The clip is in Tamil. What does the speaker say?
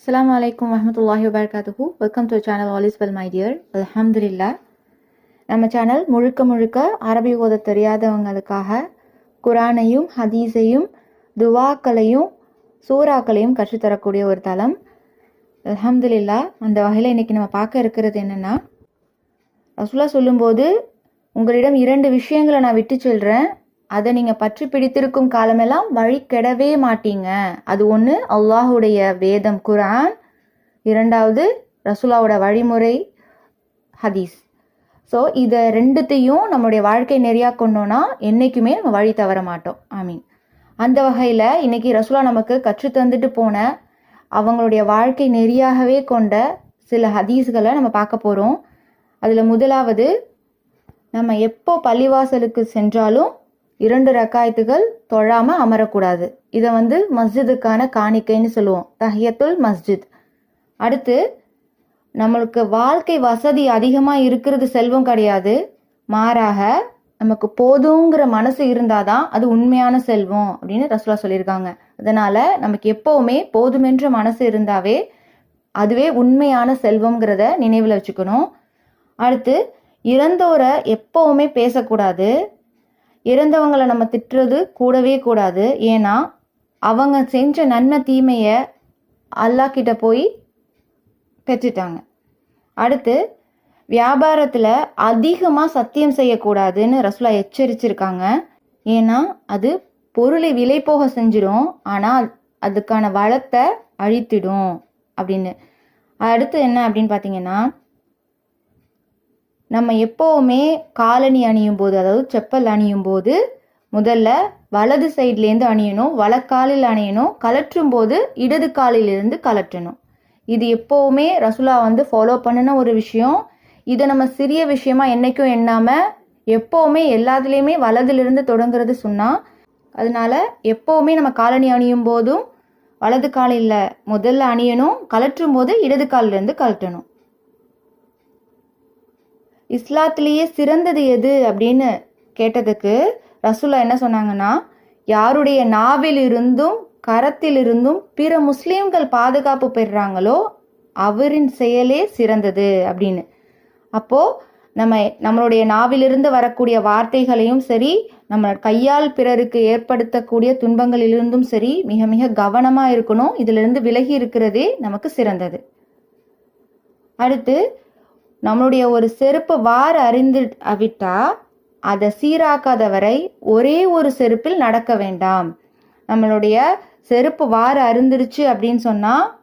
அஸ்ஸலாமு அலைக்கும் வரமத்துல்லாஹி வபரகாத்துஹு welcome to channel all is well my dear அல்ஹம்துலில்லா நம்ம சேனல் முழுக்க முழுக்க அரபி ஓத தெரியாதவங்களுக்காக குரானையும் ஹதீஸையும் துவாக்களையும் சூறாக்களையும் கற்றுத்தரக்கூடிய ஒரு தளம். அல்ஹம்துலில்லா அந்த வகையில் இன்றைக்கி நம்ம பார்க்க இருக்கிறது என்னென்னா ரசுல்லா சொல்லும்போது உங்களிடம் இரண்டு விஷயங்களை நான் விட்டு சொல்கிறேன் அதை நீங்கள் பற்றி பிடித்திருக்கும் காலமெல்லாம் வழி கெடவே மாட்டீங்க. அது ஒன்று அல்லாஹுடைய வேதம் குரான் இரண்டாவது ரசுலாவோட வழிமுறை ஹதீஸ். ஸோ இதை ரெண்டுத்தையும் நம்முடைய வாழ்க்கை நெறியாக கொண்டோன்னா என்றைக்குமே நம்ம வழி தவற மாட்டோம். ஐ மீன் அந்த வகையில் இன்றைக்கி ரசுலா நமக்கு கற்று தந்துட்டு போன அவங்களுடைய வாழ்க்கை நெறியாகவே கொண்ட சில ஹதீஸ்களை நம்ம பார்க்க போகிறோம் அதில் முதலாவது நம்ம எப்போ பள்ளிவாசலுக்கு சென்றாலும் இரண்டு ரக்காயத்துகள் தொழாமல் அமரக்கூடாது. இதை வந்து மஸ்ஜிதுக்கான காணிக்கைன்னு சொல்லுவோம். தஹியத்துல் மஸ்ஜித். அடுத்து நம்மளுக்கு வாழ்க்கை வசதி அதிகமாக இருக்கிறது செல்வம் கிடையாது. மாறாக நமக்கு போதுங்கிற மனசு இருந்தாதான் அது உண்மையான செல்வம் அப்படின்னு ரசுலா சொல்லியிருக்காங்க. அதனால் நமக்கு எப்போவுமே போதுமென்ற மனசு இருந்தாவே அதுவே உண்மையான செல்வம்ங்கிறத நினைவில் வச்சுக்கணும். அடுத்து இறந்தோரை எப்போவுமே பேசக்கூடாது. இறந்தவங்களை நம்ம திட்டுறது கூடவே கூடாது. ஏன்னா அவங்க செஞ்ச நன்மை தீமையை அல்லாக்கிட்ட போய் பெற்றுட்டாங்க. அடுத்து வியாபாரத்தில் அதிகமாக சத்தியம் செய்யக்கூடாதுன்னு ரசுலா எச்சரிச்சிருக்காங்க. ஏன்னா அது பொருளை விலை போக செஞ்சிடும். ஆனால் அதுக்கான வளத்தை அழித்திடும் அப்படின்னு. அடுத்து என்ன அப்படின்னு பார்த்தீங்கன்னா நம்ம எப்போவுமே காலணி அணியும் போது அதாவது செப்பல் அணியும் போது முதல்ல வலது சைட்லேருந்து அணியணும் வலக்காலில் அணியணும் கலற்றும் போது இடது காலிலிருந்து கலற்றணும் இது எப்போவுமே ரசுலா வந்து ஃபாலோ பண்ணின ஒரு விஷயம். இதை நம்ம சிறிய விஷயமா என்றைக்கும் எண்ணாமல் எப்போவுமே எல்லாத்துலேயுமே வலதுலேருந்து தொடங்குறது சொன்னால் அதனால எப்போவுமே நம்ம காலணி அணியும் போதும் வலது காலில் முதல்ல அணியணும் கலற்றும் போது இடது காலிலேருந்து கலட்டணும் இஸ்லாத்திலேயே சிறந்தது எது அப்படின்னு கேட்டதுக்கு ரசூலா என்ன சொன்னாங்கன்னா யாருடைய நாவிலிருந்தும் கரத்திலிருந்தும் பிற முஸ்லீம்கள் பாதுகாப்பு பெறுறாங்களோ அவரின் செயலே சிறந்தது அப்படின்னு. அப்போது நம்ம நம்மளுடைய நாவிலிருந்து வரக்கூடிய வார்த்தைகளையும் சரி நம்ம கையால் பிறருக்கு ஏற்படுத்தக்கூடிய துன்பங்களிலிருந்தும் சரி மிக மிக கவனமாக இருக்கணும். இதிலிருந்து விலகி இருக்கிறதே நமக்கு சிறந்தது. அடுத்து நம்மளுடைய ஒரு செருப்பு வார அறிந்து விட்டா அதை சீராக்காத வரை ஒரே ஒரு செருப்பில் நடக்க வேண்டாம். நம்மளுடைய செருப்பு வார அருந்துருச்சு அப்படின்னு சொன்னால்